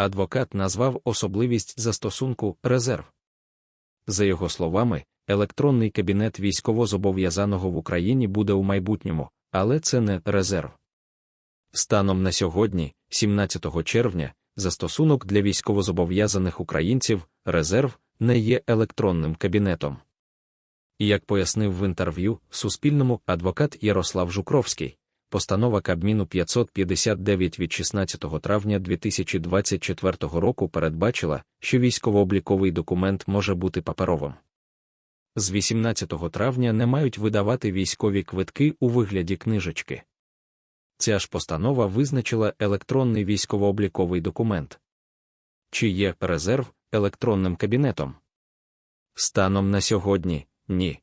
Адвокат назвав особливість застосунку резерв. За його словами, електронний кабінет військовозобов'язаного в Україні буде у майбутньому, але це не резерв. Станом на сьогодні, 17 червня, застосунок для військовозобов'язаних українців резерв не є електронним кабінетом. Як пояснив в інтерв'ю Суспільному адвокат Ярослав Жукровський, постанова Кабміну 559 від 16 травня 2024 року передбачила, що військово-обліковий документ може бути паперовим. З 18 травня не мають видавати військові квитки у вигляді книжечки. Ця ж постанова визначила електронний військово-обліковий документ. Чи є резерв електронним кабінетом? Станом на сьогодні ні.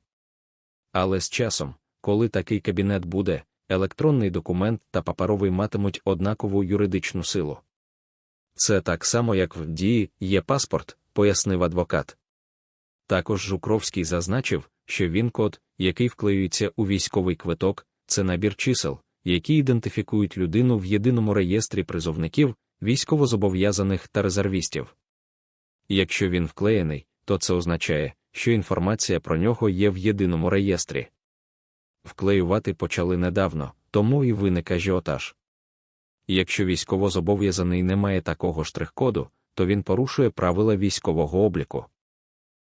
Але з часом, коли такий кабінет буде, електронний документ та паперовий матимуть однакову юридичну силу. Це так само, як в дії є паспорт, пояснив адвокат. Також Жукровський зазначив, що він код, який вклеюється у військовий квиток, це набір чисел, які ідентифікують людину в єдиному реєстрі призовників, військовозобов'язаних та резервістів. Якщо він вклеєний, то це означає, що інформація про нього є в єдиному реєстрі. Вклеювати почали недавно, тому і виник ажіотаж. Якщо військовозобов'язаний не має такого штрих-коду, то він порушує правила військового обліку.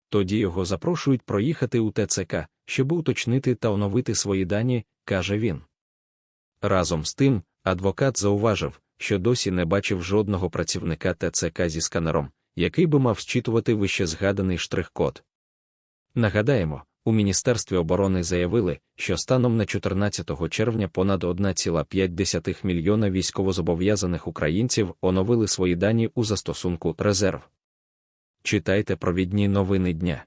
Тоді його запрошують проїхати у ТЦК, щоб уточнити та оновити свої дані, каже він. Разом з тим, адвокат зауважив, що досі не бачив жодного працівника ТЦК зі сканером, який би мав зчитувати вище згаданий штрих-код. Нагадаємо, у Міністерстві оборони заявили, що станом на 14 червня понад 1,5 мільйона військовозобов'язаних українців оновили свої дані у застосунку резерв. Читайте провідні новини дня.